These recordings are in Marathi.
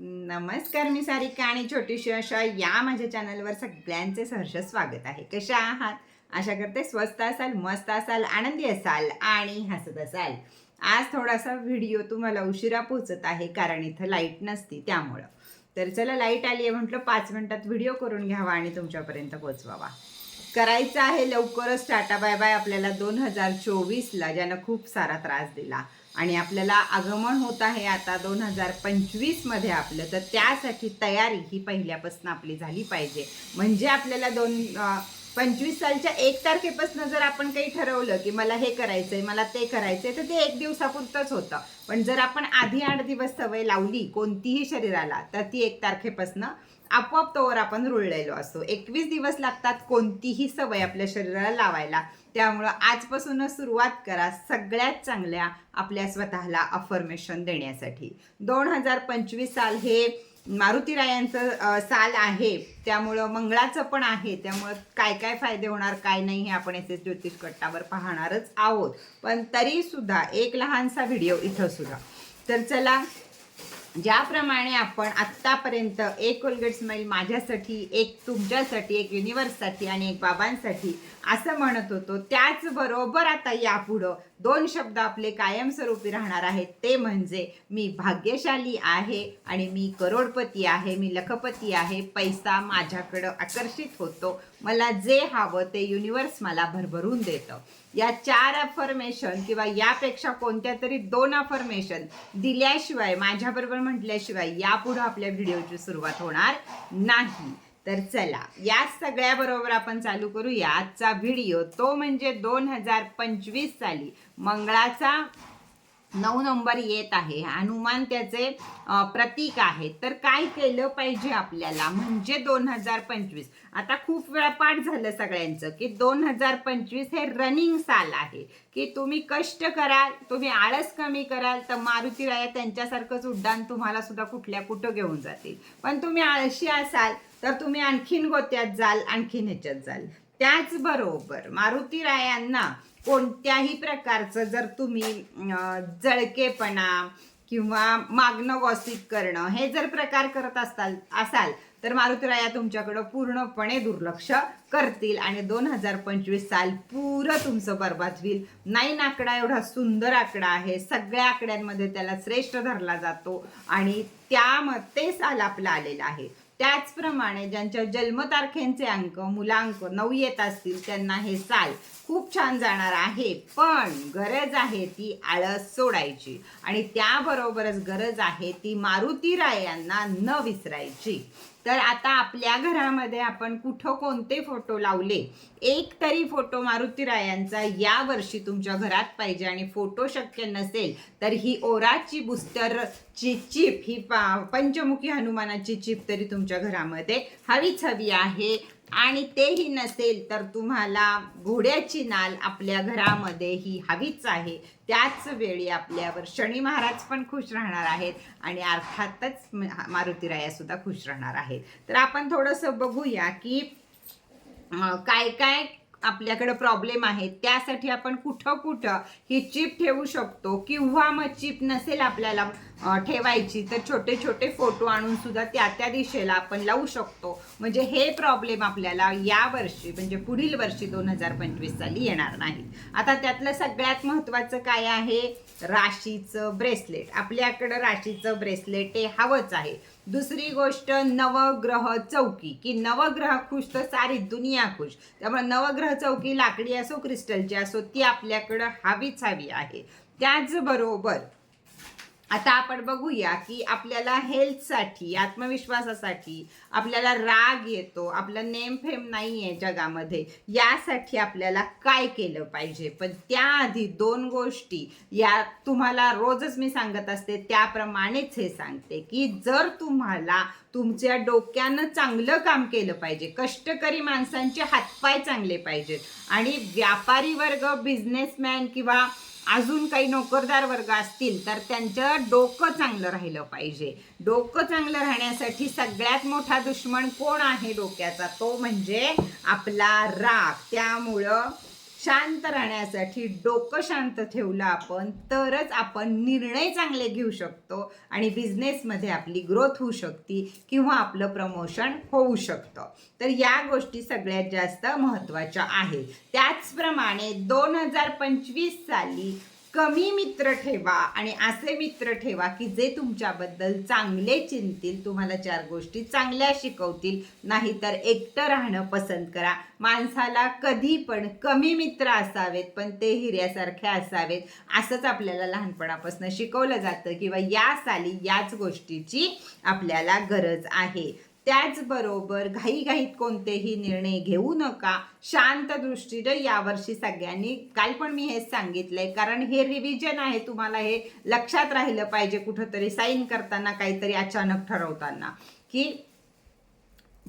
नमस्कार मी सारिका आणि छोटीशी अशा या माझ्या चॅनलवर सगळ्यांचे सहर्ष स्वागत आहे. कशा आहात? आशा करते स्वस्त असाल मस्त असाल आनंदी असाल आणि हसत असाल. आज थोडासा व्हिडिओ तुम्हाला उशिरा पोचत आहे कारण इथं लाइट नसती त्यामुळं. तर चला लाइट आली आहे म्हटलं पाच मिनटात व्हिडिओ करून घ्यावा आणि तुमच्यापर्यंत पोचवावा करायचं आहे लवकरच टाटा बाय बाय आपल्याला दोन हजार चोवीसला ज्यानं खूप सारा त्रास दिला. आणि आपल्याला आगमन होत आहे आता दोन हजार पंचवीसमध्ये आपलं. तर त्यासाठी तयारी ही पहिल्यापासून आपली झाली पाहिजे. म्हणजे आपल्याला दोन पंचवीस सालच्या एक तारखेपासून जर आपण काही ठरवलं की मला हे करायचंय मला ते करायचंय तर ते एक दिवसापुरतंच होतं. पण जर आपण आधी आठ दिवस सवय लावली कोणतीही शरीराला तर ती एक तारखेपासून आपोआप तोवर आपण रुळलेलो असतो. एकवीस दिवस लागतात कोणतीही सवय आपल्या शरीराला लावायला. त्यामुळं आजपासूनच सुरुवात करा सगळ्यात चांगल्या आपल्या स्वतःला अफर्मेशन देण्यासाठी. दोन हजार पंचवीस साल हे मारुती रायांचं साल आहे. त्यामुळं मंगळाचं पण आहे. त्यामुळं काय काय फायदे होणार काय नाही हे आपण एस एस ज्योतिष कट्टावर पाहणारच आहोत. पण तरीसुद्धा एक लहानसा व्हिडिओ इथं सुद्धा. तर चला ज्याप्रमाणे आपण आत्तापर्यंत एक कोलगेट स्माईल माझ्यासाठी एक तुमच्यासाठी एक युनिवर्ससाठी आणि एक बाबांसाठी असं म्हणत होतो त्याचबरोबर आता यापुढं दोन शब्द आपले कायमस्वरूपी राहणार आहेत. ते म्हणजे मी भाग्यशाली आहे आणि मी करोडपती आहे मी लखपती आहे पैसा माझ्याकडं आकर्षित होतो. मला जे हवं ते युनिवर्स मला भरभरून देतं. या चार अफर्मेशन किंवा यापेक्षा कोणत्या तरी दोन अफर्मेशन दिल्याशिवाय माझ्याबरोबर म्हटल्याशिवाय यापुढं आपल्या व्हिडिओची सुरुवात होणार नाही. तर चला या सगळ्याबरोबर आपण चालू करूया. आजचा व्हिडिओ तो म्हणजे दोन हजार पंचवीस साली मंगळाचा नऊ नंबर येत आहे. हनुमान त्याचे प्रतीक आहे. तर काय केलं पाहिजे आपल्याला? म्हणजे दोन हजार पंचवीस. आता खूप वेळा पाठ झालं सगळ्यांचं की दोन हजार पंचवीस हे रनिंग साल आहे. की तुम्ही कष्ट कराल तुम्ही आळस कमी कराल तर मारुती राया त्यांच्यासारखंच उड्डाण तुम्हाला सुद्धा कुठल्या कुठं घेऊन जातील. पण तुम्ही आळशी असाल तर तुम्ही आणखीन गोत्यात जाल आणखीन ह्याच्यात जाल. त्याचबरोबर मारुती रायांना कोणत्याही प्रकारचं जर तुम्ही जळकेपणा किंवा मागणं गॉसिप करणं हे जर प्रकार करत असाल असाल तर मारुतीराया तुमच्याकडं पूर्णपणे दुर्लक्ष करतील आणि दोन हजार पंचवीस साल पुरं तुमचं बर्बाद होईल. नाईन आकडा एवढा सुंदर आकडा आहे. सगळ्या आकड्यांमध्ये त्याला श्रेष्ठ धरला जातो आणि त्या ते साल आपला आलेला आहे. त्याचप्रमाणे ज्यांच्या जन्मतारखेंचे अंक मुलांक नऊ येत असतील त्यांना हे साल खूप छान जाणार आहे. पण गरज आहे ती आळस सोडायची आणि त्याबरोबरच गरज आहे ती मारुती रायांना न विसरायची. तर आता आपल्या घरामध्ये आपण कुठं कोणते फोटो लावले? एक तरी फोटो मारुती रायांचा या वर्षी तुमच्या घरात पाहिजे आणि फोटो शक्य नसेल तर ही ओराची बुस्टरची चिप ही पा- पंचमुखी हनुमानाची चिप तरी तुमच्या घरामध्ये हवीच हवी आहे. आणि तेही नसेल तर तुम्हाला घोड्याची नाल आपल्या घरामध्ये ही हवीच आहे. त्याच वेळी आपल्यावर शनी महाराज पण खुश राहणार आहेत आणि अर्थातच म- मारुतीराया सुद्धा खुश राहणार आहेत. तर आपण थोडंसं बघूया की काय काय आपल्याकडे प्रॉब्लेम आहे त्यासाठी आपण कुठं कुठं ही चिप ठेवू शकतो किंवा मग चिप नसेल आपल्याला ठेवायची तर छोटे छोटे फोटो आणून सुद्धा त्या त्या दिशेला आपण लावू शकतो. म्हणजे हे प्रॉब्लेम आपल्याला या वर्षी म्हणजे पुढील वर्षी दोन हजार पंचवीस साली येणार नाहीत. आता त्यातलं सगळ्यात महत्त्वाचं काय आहे? राशीचं ब्रेसलेट आपल्याकडं राशीचं ब्रेसलेट हे हवंच आहे. दुसरी गोष्ट नवग्रह चौकी. की नवग्रह खुश तर सारी दुनिया खुश. त्यामुळे नवग्रह चौकी लाकडी असो क्रिस्टलची असो ती आपल्याकडं हवीच हवी आहे. त्याचबरोबर आता आपण बघूया की आपल्याला हेल्थसाठी आत्मविश्वासासाठी आपल्याला राग येतो आपलं नेम फेम नाही आहे जगामध्ये. यासाठी आपल्याला काय केलं पाहिजे? पण त्याआधी दोन गोष्टी. या तुम्हाला रोजच मी सांगत असते त्याप्रमाणेच हे सांगते की जर तुम्हाला तुमच्या डोक्यानं चांगलं काम केलं पाहिजे कष्टकरी माणसांचे हातपाय चांगले पाहिजेत आणि व्यापारी वर्ग बिझनेसमॅन किंवा अजून काही नोकरदार वर्ग असतील तर त्यांचं डोकं चांगलं राहिलं पाहिजे. डोकं चांगलं राहण्यासाठी सगळ्यात मोठा दुश्मन कोण आहे डोक्याचा? तो म्हणजे आपला राग. त्यामुळं शांत राहण्यासाठी डोकं शांत ठेवलं आपण तरच आपण निर्णय चांगले घेऊ शकतो आणि बिझनेसमध्ये आपली ग्रोथ होऊ शकते किंवा आपलं प्रमोशन होऊ शकतं. तर या गोष्टी सगळ्यात जास्त महत्त्वाच्या आहेत. त्याचप्रमाणे दोन हजार पंचवीस साली कमी मित्र ठेवा आणि असे मित्र ठेवा की जे तुमच्याबद्दल चांगले चिंतील तुम्हाला चार गोष्टी चांगल्या शिकवतील. नाहीतर एकटं राहणं पसंत करा. माणसाला कधी पण कमी मित्र असावेत पण ते हिऱ्यासारखे असावेत असंच आपल्याला लहानपणापासून शिकवलं जातं किंवा या साली याच गोष्टीची आपल्याला गरज आहे. त्याचबरोबर घाईघाईत कोणतेही निर्णय घेऊ नका. शांत दृष्टीने यावर्षी सगळ्यांनी काल पण मी हेच सांगितलंय कारण हे रिव्हिजन आहे तुम्हाला हे लक्षात राहिलं पाहिजे कुठंतरी साईन करताना काहीतरी अचानक ठरवताना. की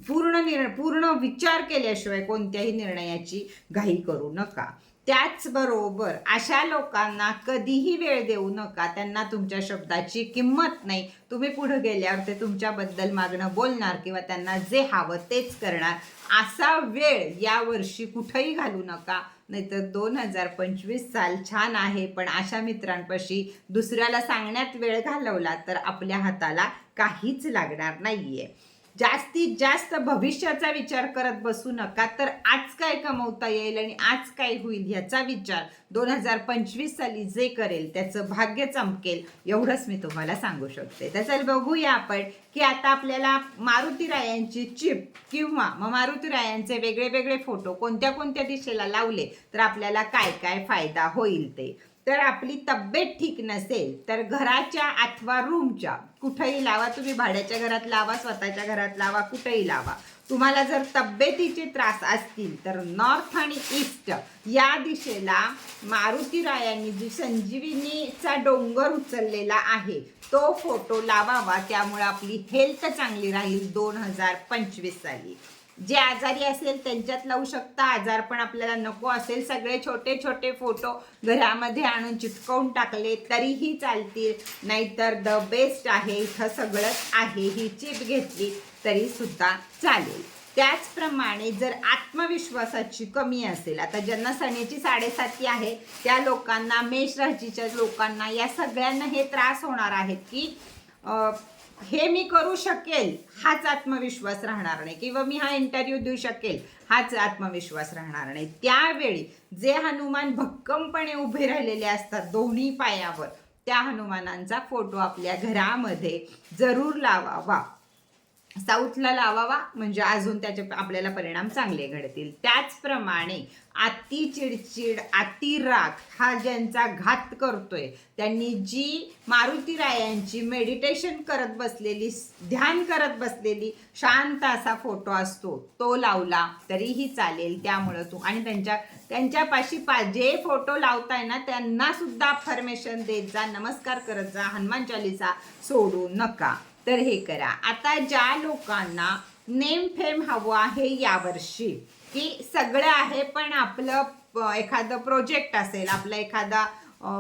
पूर्ण निर्णय पूर्ण विचार केल्याशिवाय कोणत्याही निर्णयाची घाई करू नका. त्याचबरोबर अशा लोकांना कधीही वेळ देऊ नका. त्यांना तुमच्या शब्दाची किंमत नाही. तुम्ही पुढे गेल्यावर ते तुमच्याबद्दल मागणं बोलणार किंवा त्यांना जे हवं तेच करणार. असा वेळ यावर्षी कुठंही घालू नका. नाहीतर दोन हजार पंचवीस साल छान आहे पण अशा मित्रांपाशी दुसऱ्याला सांगण्यात वेळ घालवला तर आपल्या हाताला काहीच लागणार नाही आहे जास्तीत जास्त भविष्याचा विचार करत बसू नका तर आज काय कमवता येईल आणि आज काय होईल ह्याचा विचार दोन हजार पंचवीस साली जे करेल त्याचं भाग्य चमकेल एवढंच मी तुम्हाला सांगू शकते. तर चल बघूया आपण की आता आपल्याला मारुती रायांची चिप किंवा मग मारुती रायांचे वेगळे वेगळे फोटो कोणत्या कोणत्या दिशेला लावले तर आपल्याला काय काय फायदा होईल ते. तर आपली तब्येत ठीक नसेल तर घराच्या अथवा रूमच्या कुठेही लावा तुम्ही भाड्याच्या घरात लावा स्वतःच्या घरात लावा कुठेही लावा. तुम्हाला जर तब्येतीचे त्रास असतील तर नॉर्थ आणि ईस्ट या दिशेला मारुती रायांनी जी संजीविनीचा डोंगर उचललेला आहे तो फोटो लावावा. त्यामुळे आपली हेल्थ चांगली राहील दोन हजार पंचवीस साली. जे आजारी असेल त्यांच्यात लावू शकता. आजार पण आपल्याला नको असेल. सगळे छोटे छोटे फोटो घरामध्ये आणून चिटकवून टाकले तरीही चालतील. नाहीतर द बेस्ट आहे. इथं सगळंच आहे. ही चिप घेतली तरी सुद्धा चालेल. त्याचप्रमाणे जर आत्मविश्वासाची कमी असेल आता ज्यांना सणेची साडेसाती आहे त्या लोकांना मेष राशीच्या लोकांना या सगळ्यांना हे त्रास होणार आहेत की हे मी करू शकेल हाच आत्मविश्वास राहणार नाही. किंवा मी हा इंटरव्ह्यू देऊ शकेल हाच आत्मविश्वास राहणार नाही. त्यावेळी जे हनुमान भक्कमपणे उभे राहिलेले असतात दोन्ही पायावर त्या हनुमानांचा फोटो आपल्या घरामध्ये जरूर लावावा. साऊथला लावावा म्हणजे अजून त्याचे आपल्याला परिणाम चांगले घडतील. त्याचप्रमाणे अति चिडचिड अति राग हा ज्यांचा घात करतोय त्यांनी जी मारुती रायांची मेडिटेशन करत बसलेली ध्यान करत बसलेली शांत असा फोटो असतो तो लावला तरीही चालेल त्यामुळं तू. आणि त्यांच्या त्यांच्यापाशी पा जे फोटो लावताय ना त्यांना सुद्धा फॉर्मेशन देत जा नमस्कार करत जा हनुमान चालीसा सोडू नका. तर हे करा. आता ज्या लोकांना नेम फेम हवं आहे यावर्षी की सगळं आहे पण आपलं एखादं प्रोजेक्ट असेल आपला एखादा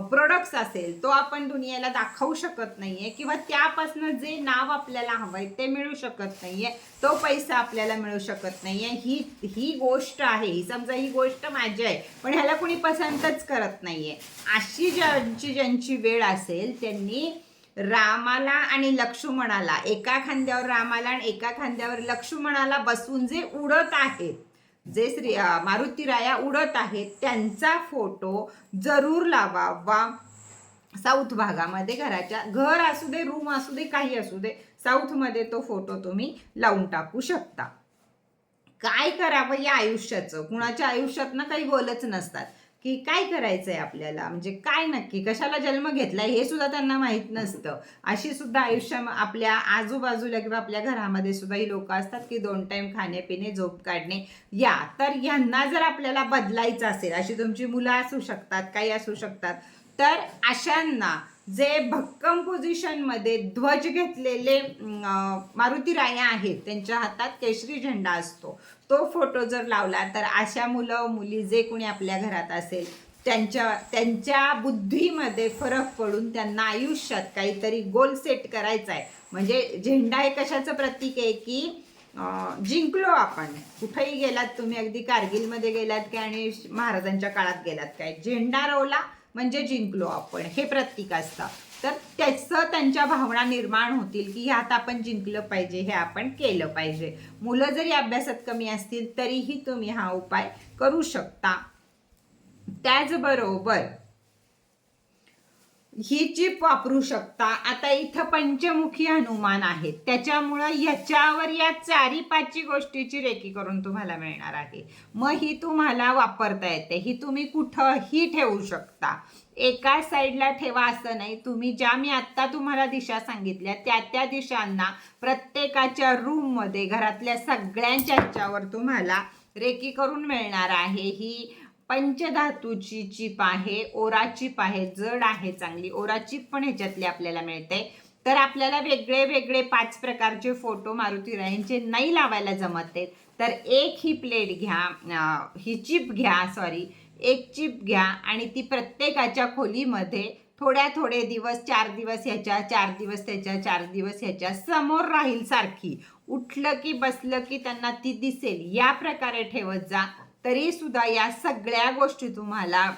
प्रोडक्ट्स असेल तो आपण दुनियेला दाखवू शकत नाहीये किंवा त्यापासून जे नाव आपल्याला हवं आहे ते मिळू शकत नाहीये तो पैसा आपल्याला मिळू शकत नाहीये. ही ही गोष्ट आहे. ही समजा ही गोष्ट माझी आहे पण ह्याला कुणी पसंतच करत नाहीये. अशी ज्यांची ज्यांची वेळ असेल त्यांनी रामाला आणि लक्ष्मणाला. एका खांद्यावर रामाला आणि एका खांद्यावर लक्ष्मणाला बसून जे उडत आहेत जे श्री मारुती राया उडत आहेत त्यांचा फोटो जरूर लावावा साऊथ भागामध्ये घराच्या घर असू दे रूम असू दे काही असू दे साऊथमध्ये तो फोटो तुम्ही लावून टाकू शकता. काय करावं या आयुष्याचं? कुणाच्या आयुष्यात ना काही गोलच नसतात. की काय करायचंय आपल्याला? म्हणजे काय नक्की? कशाला जन्म घेतलाय? हे सुद्धा त्यांना माहीत नसतं. अशी सुद्धा आयुष्य आपल्या आजूबाजूला किंवा आपल्या घरामध्ये सुद्धा ही लोक असतात की दोन टाइम खाणे पिणे झोप काढणे या. तर यांना जर आपल्याला बदलायचं असेल अशी तुमची मुलं असू शकतात काही असू शकतात तर अशांना जे भक्कम पोझिशनमध्ये ध्वज घेतलेले मारुती राया आहेत त्यांच्या हातात केशरी झेंडा असतो. तो फोटो जर लावला तर अशा मुलं मुली जे कोणी आपल्या घरात असेल त्यांच्या त्यांच्या बुद्धीमध्ये फरक पडून त्यांना आयुष्यात काहीतरी गोल सेट करायचा आहे. म्हणजे झेंडा हे कशाचं प्रतीक आहे की जिंकलो आपण. कुठेही गेलात तुम्ही अगदी कारगिलमध्ये गेलात काय आणि श- महाराजांच्या काळात गेलात काय? झेंडा रोवला म्हणजे जिंकलो आपण हे प्रतीक असतं. तर त्याचं त्यांच्या भावना निर्माण होतील की ह्यात आपण जिंकलं पाहिजे हे आपण केलं पाहिजे. मुलं जरी अभ्यासात कमी असतील तरीही तुम्ही हा उपाय करू शकता. त्याचबरोबर ही जीप वापरू शकता. आता इथं पंचमुखी हनुमान आहेत. त्याच्यामुळं ह्याच्यावर या चारी पाचची गोष्टीची रेकी करून तुम्हाला मिळणार आहे. मग ही तुम्हाला वापरता येते. ही तुम्ही कुठंही ठेवू शकता. एका साईडला ठेवा असं नाही. तुम्ही ज्या मी आत्ता तुम्हाला दिशा सांगितल्या त्या त्या दिशांना प्रत्येकाच्या रूममध्ये घरातल्या सगळ्यांच्या ह्याच्यावर तुम्हाला रेकी करून मिळणार आहे. ही पंचधातूची चिप आहे ओरा चिप आहे जड आहे चांगली ओरा चिप पण ह्याच्यातली आपल्याला मिळते. तर आपल्याला वेगळे वेगळे पाच प्रकारचे फोटो मारुती रायांचे नाही लावायला जमत आहेत. तर एक ही प्लेट घ्या ही चिप घ्या सॉरी एक चिप घ्या आणि ती प्रत्येकाच्या खोलीमध्ये थोड्या थोडे दिवस चार दिवस ह्याच्या चार दिवस त्याच्या चार दिवस ह्याच्या समोर राहील सारखी. उठलं की बसलं की त्यांना ती दिसेल. या प्रकारे ठेवत जा. तरी सुद्धा या सगळ्या गोष्टी तुम्हाला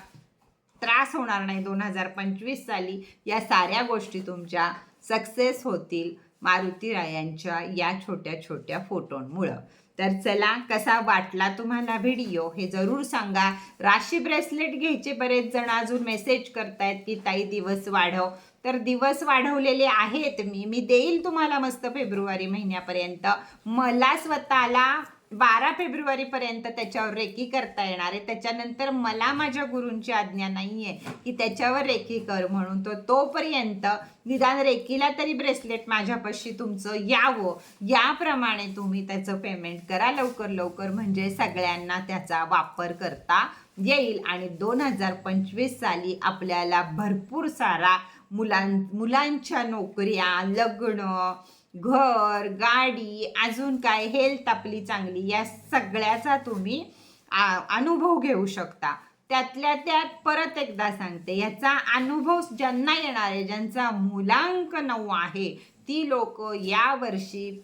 त्रास होणार नाही. दोन हजार पंचवीस साली या साऱ्या गोष्टी तुमच्या सक्सेस होतील मारुती रायांच्या या छोट्या छोट्या फोटोंमुळं. तर चला कसा वाटला तुम्हाला व्हिडिओ हे जरूर सांगा. राशी ब्रेसलेट घ्यायचे बरेच जण अजून मेसेज करतायत की ताई दिवस वाढव. तर दिवस वाढवलेले आहेत. मी मी देईल तुम्हाला मस्त फेब्रुवारी महिन्यापर्यंत. मला स्वतःला बारा फेब्रुवारीपर्यंत त्याच्यावर रेकी करता येणार आहे. त्याच्यानंतर मला माझ्या गुरूंची आज्ञा नाही आहे की त्याच्यावर रेकी कर म्हणून. तो तोपर्यंत निदान रेकीला तरी ब्रेसलेट माझ्यापाशी तुमचं यावं. याप्रमाणे तुम्ही त्याचं पेमेंट करा लवकर लवकर. म्हणजे सगळ्यांना त्याचा वापर करता येईल. आणि दोन हजार पंचवीस साली आपल्याला भरपूर सारा मुलां मुलांच्या नोकऱ्या लग्न घर गाडी अजून काय हेल्थ आपली चांगली या सगळ्याचा तुम्ही आ, अनुभव घेऊ शकता. त्यातल्या त्यात परत एकदा सांगते याचा अनुभव ज्यांना येणार आहे ज्यांचा मुलांक नऊ आहे ती लोक या वर्षी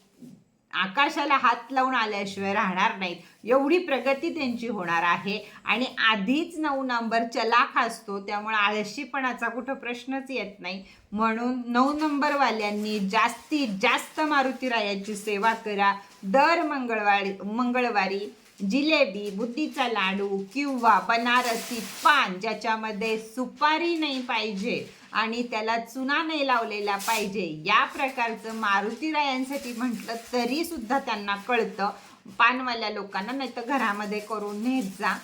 आकाशाला हात लावून आल्याशिवाय राहणार नाहीत. एवढी प्रगती त्यांची होणार आहे. आणि आधीच नऊ नंबर चलाख असतो. त्यामुळे आळशीपणाचा कुठं प्रश्नच येत नाही. म्हणून नऊ नंबरवाल्यांनी जास्तीत जास्त मारुती रायाची सेवा करा. दर मंगळवारी मंगळवारी जिलेबी बुद्धीचा लाडू किंवा बनारसी पान ज्याच्यामध्ये सुपारी नाही पाहिजे. आणि त्याला चुना नाही लावलेला पाहिजे. या प्रकारचं मारुती रायांसाठी म्हटलं तरी सुद्धा त्यांना कळतं. पानवाल्या लोकांना नाही तर घरामध्ये करून नेत जा.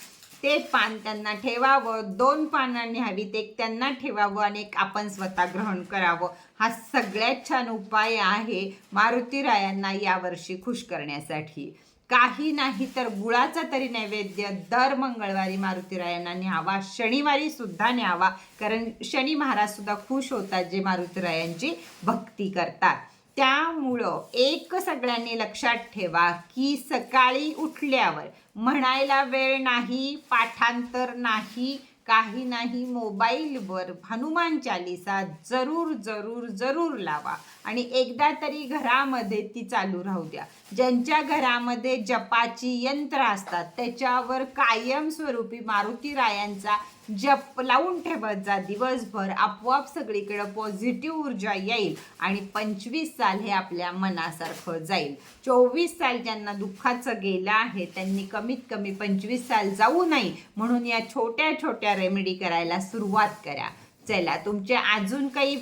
ते पान त्यांना ठेवावं दोन पानं न्यावीत एक त्यांना ठेवावं आणि एक आपण स्वतः ग्रहण करावं. हा सगळ्यात छान उपाय आहे मारुती रायांना यावर्षी खुश करण्यासाठी. काही नाही तर गुळाचा तरी नैवेद्य दर मंगळवारी मारुतीरायांना न्यावा. शनिवारी सुद्धा न्यावा. कारण शनी महाराज सुद्धा खुश होतात जे मारुतीरायांची भक्ती करतात. त्यामुळं एक सगळ्यांनी लक्षात ठेवा की सकाळी उठल्यावर म्हणायला वेळ नाही पाठांतर नाही काही नाही मोबाईलवर हनुमान चालिसा जरूर जरूर जरूर लावा. आणि एकदा तरी घरामध्ये ती चालू राहू द्या. ज्यांच्या घरामध्ये जपाची यंत्र असतात त्याच्यावर कायमस्वरूपी मारुती रायांचा जप लावून ठेवत जा. दिवसभर आपोआप सगळीकडं पॉझिटिव्ह ऊर्जा येईल आणि पंचवीस साल हे आपल्या मनासारखं जाईल. चोवीस साल ज्यांना दुःखाचं गेलं आहे त्यांनी कमीत कमी पंचवीस साल जाऊ नये. म्हणून या छोट्या छोट्या रेमेडी करायला सुरुवात करा. चला तुमचे अजून काही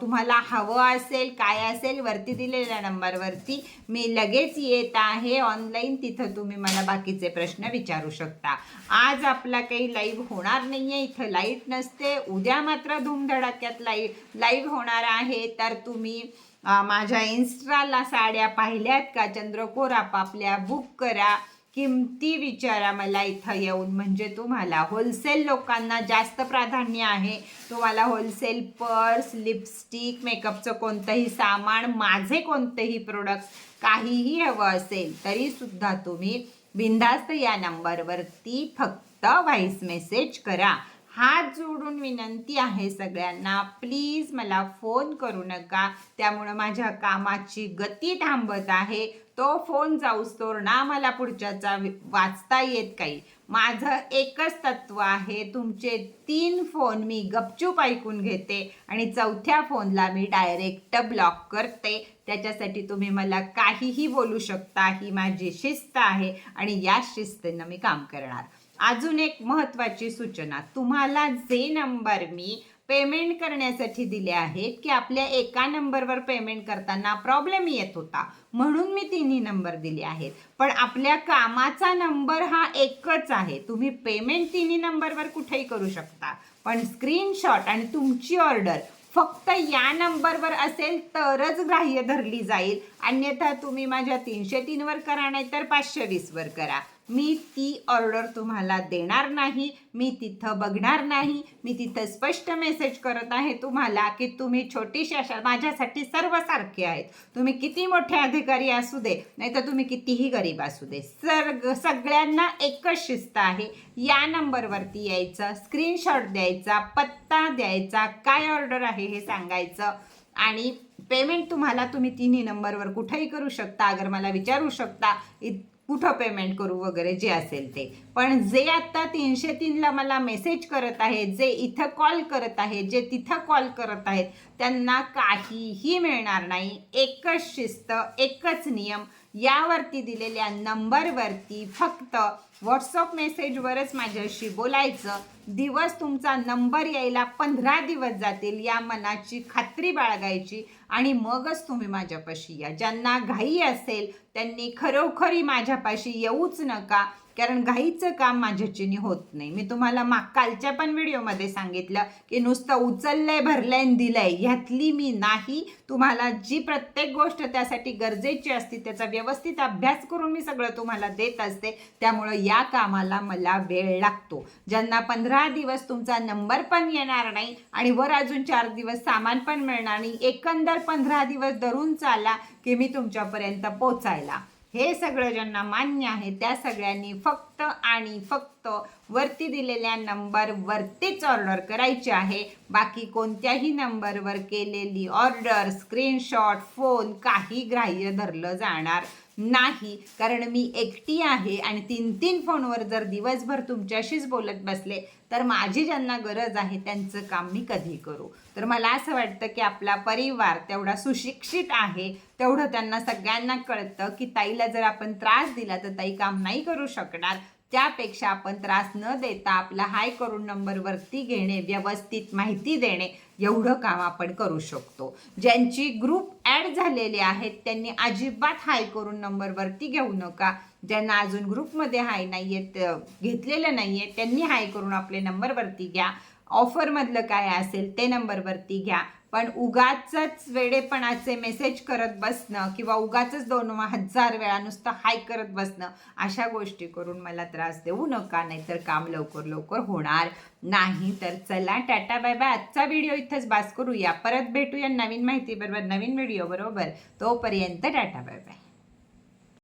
तुम्हाला हवं असेल काय असेल वरती दिलेल्या नंबरवरती मी लगेच येत आहे. ऑनलाईन तिथं तुम्ही मला बाकीचे प्रश्न विचारू शकता. आज आपला काही लाईव्ह होणार नाही आहे इथं लाइट नसते. उद्या मात्र धूमधडाक्यात लाई लाईव्ह होणार आहे. तर तुम्ही माझ्या इन्स्टाला साड्या पाहिल्यात का? चंद्रकोर आपापल्या बुक करा. किमती विचारा मला इथं येऊन. म्हणजे तुम्हाला होलसेल लोकांना जास्त प्राधान्य आहे. तुम्हाला होलसेल पर्स लिपस्टिक मेकअपचं कोणतंही सामान माझे कोणतेही प्रोडक्ट काहीही हवं असेल तरीसुद्धा तुम्ही बिंदास्त या नंबरवरती फक्त व्हॉइस मेसेज करा. हात जोडून विनंती आहे सगळ्यांना. प्लीज मला फोन करू नका. त्यामुळं माझ्या कामाची गती थांबत आहे. तो फोन जाऊस्तोर ना मला पुढच्याचा वाचता येत काही. माझं एकच तत्व आहे तुमचे तीन फोन मी गपचूप ऐकून घेते आणि चौथ्या फोनला मी डायरेक्ट ब्लॉक करते. त्याच्यासाठी तुम्ही मला काहीही बोलू शकता ही माझी शिस्त आहे आणि या शिस्तीनं मी काम करणार. अजून एक महत्त्वाची सूचना तुम्हाला जे नंबर मी पेमेंट करण्यासाठी दिले आहेत की आपल्या एका नंबरवर पेमेंट करताना प्रॉब्लेम येत होता. म्हणून मी तिन्ही नंबर दिले आहेत. पण आपल्या कामाचा नंबर हा एकच आहे. तुम्ही पेमेंट तिन्ही नंबरवर कुठेही करू शकता. पण स्क्रीनशॉट आणि तुमची ऑर्डर फक्त या नंबरवर असेल तरच ग्राह्य धरली जाईल. अन्यथा तुम्ही माझ्या तीनशे तीनवर करा नाहीतर पाचशे वीसवर करा. मी ती ऑर्डर तुम्हाला देणार नाही मी तिथं बघणार नाही मी तिथं स्पष्ट मेसेज करत आहे तुम्हाला की तुम्ही छोटीशी अशा माझ्यासाठी सर्व सारखे आहेत. तुम्ही किती मोठे अधिकारी असू दे नाही तर तुम्ही कितीही गरीब असू दे. सर सगळ्यांना एकच शिस्त आहे. या नंबरवरती यायचं स्क्रीनशॉट द्यायचा पत्ता द्यायचा काय ऑर्डर आहे हे सांगायचं. आणि पेमेंट तुम्हाला तुम्ही तिन्ही नंबरवर कुठेही करू शकता अगर मला विचारू शकता इत कुठं पेमेंट करू वगैरे जे असेल ते. पण जे आत्ता तीनशे तीनला मला मेसेज करत आहेत जे इथं कॉल करत आहेत जे तिथं कॉल करत आहेत त्यांना काहीही मिळणार नाही. एकच शिस्त एकच नियम. यावरती दिलेल्या नंबरवरती फक्त व्हॉट्सअप मेसेजवरच माझ्याशी बोलायचं. दिवस तुमचा नंबर यायला पंधरा दिवस जातील या मनाची खात्री बाळगायची. आणि मगच तुम्ही माझ्यापाशी या. ज्यांना घाई असेल त्यांनी खरोखरी माझ्यापाशी येऊच नका. कारण घाईचं काम माझ्याच्याने होत नाही. मी तुम्हाला मा कालच्या पण व्हिडिओमध्ये सांगितलं की नुसतं उचललंय भरलंय दिलंय. ह्यातली मी नाही. तुम्हाला जी प्रत्येक गोष्ट त्यासाठी गरजेची असते त्याचा व्यवस्थित अभ्यास करून मी सगळं तुम्हाला देत असते. त्यामुळं या कामाला मला वेळ लागतो. ज्यांना पंधरा दिवस तुमचा नंबर पण येणार नाही आणि वर अजून चार दिवस सामान पण मिळणार नाही एकंदर पंधरा दिवस धरून चाला की मी तुमच्यापर्यंत पोचायला. हे सगळं ज्यांना मान्य आहे त्या सगळ्यांनी फक्त आणि फक्त वरती दिलेल्या नंबरवरतीच ऑर्डर करायची आहे. बाकी कोणत्याही नंबरवर केलेली ऑर्डर स्क्रीनशॉट फोन काही ग्राह्य धरलं जाणार नाही कारण मी एकटी आहे आणि तीन तीन फोनवर जर दिवसभर तुमच्याशीच बोलत बसले तर माझी ज्यांना गरज आहे त्यांचं काम मी कधी करू? तर मला असं वाटतं की आपला परिवार तेवढा सुशिक्षित आहे. तेवढं त्यांना सगळ्यांना कळतं की ताईला जर आपण त्रास दिला तर ताई काम नाही करू शकणार. त्यापेक्षा आपण त्रास न देता आपला हाय करून नंबरवरती घेणे व्यवस्थित माहिती देणे. एवढं काम आपण करू शकतो. ज्यांची ग्रुप ॲड झालेले आहेत त्यांनी अजिबात हाय करून नंबरवरती घेऊ नका. ज्यांना अजून ग्रुपमध्ये हाय नाही आहेत घेतलेलं नाही आहे त्यांनी हाय करून आपले नंबरवरती घ्या. ऑफरमधलं काय असेल ते नंबरवरती घ्या. पण उगाचच वेडेपणाचे मेसेज करत बसणं किंवा उगाच दोन हजार वेळा नुसतं हाय करत बसणं अशा गोष्टी करून मला त्रास देऊ नका नाहीतर काम लवकर लवकर होणार नाही. तर चला टाटा बाय बाय आजचा व्हिडिओ इथंच बास करूया. परत भेटूया नवीन माहिती बरोबर नवीन व्हिडिओ बरोबर. तोपर्यंत टाटा बाय बाय